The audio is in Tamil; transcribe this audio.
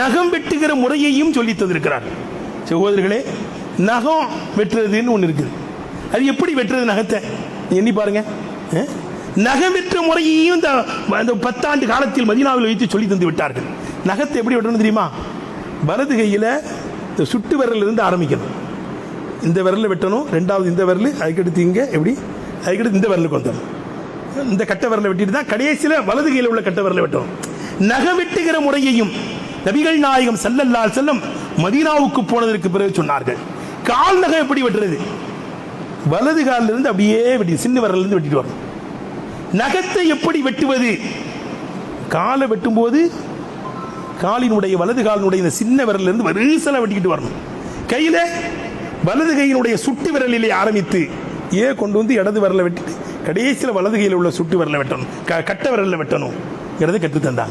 நகம் வெட்டுகிற முறையையும் சொல்லி தந்திருக்கிறார். சகோதரர்களே நகம் வெட்டுறதுன்னு ஒன்று இருக்குது. அது எப்படி வெட்டுறது நகத்தை? நீ எண்ணி பாருங்க. நகம் வெற்ற முறையையும் இந்த அந்த பத்தாண்டு காலத்தில் மதினாவில் வைத்து சொல்லி தந்து விட்டார்கள். நகத்தை எப்படி வெட்டணும் தெரியுமா? வலது கையில் இந்த சுட்டு விரலில் இருந்து ஆரம்பிக்கணும். இந்த விரலில் வெட்டணும் ரெண்டாவது இந்த விரல் அதுக்கடுத்து இங்கே எப்படி? அதுக்கடுத்து இந்த விரலுக்கு வந்துடும் இந்த கட்டை விரலை வெட்டிட்டு தான் கடைசியில் வலது கையில் உள்ள கட்டை விரலை வெட்டணும். நகை வெட்டுகிற முறையையும் நபிகள் நாயகம் செல்லல்லால் செல்லும் செல்லம் மதீனாவுக்கு போனதற்கு பிறகு சொன்னார்கள். கால் நகை எப்படி வெட்டுறது? வலது காலில் இருந்து அப்படியே வெட்டி சின்ன விரல்ல இருந்து வெட்டிட்டு வரணும். நகத்தை எப்படி வெட்டுவது? காலை வெட்டும்போது காலினுடைய வலது காலினுடைய இந்த சின்ன விரல்ல இருந்து வரிசலா வெட்டிக்கிட்டு வரணும். கையில வலது கையினுடைய சுட்டு விரலிலே ஆரம்பித்து ஏ கொண்டு வந்து இடது விரலை வெட்டிட்டு கடைசியில் வலது கையில் உள்ள சுட்டு விரலை வெட்டணும். க- கட்ட விரலில் வெட்டணும். கற்றுத்தந்தாங்க.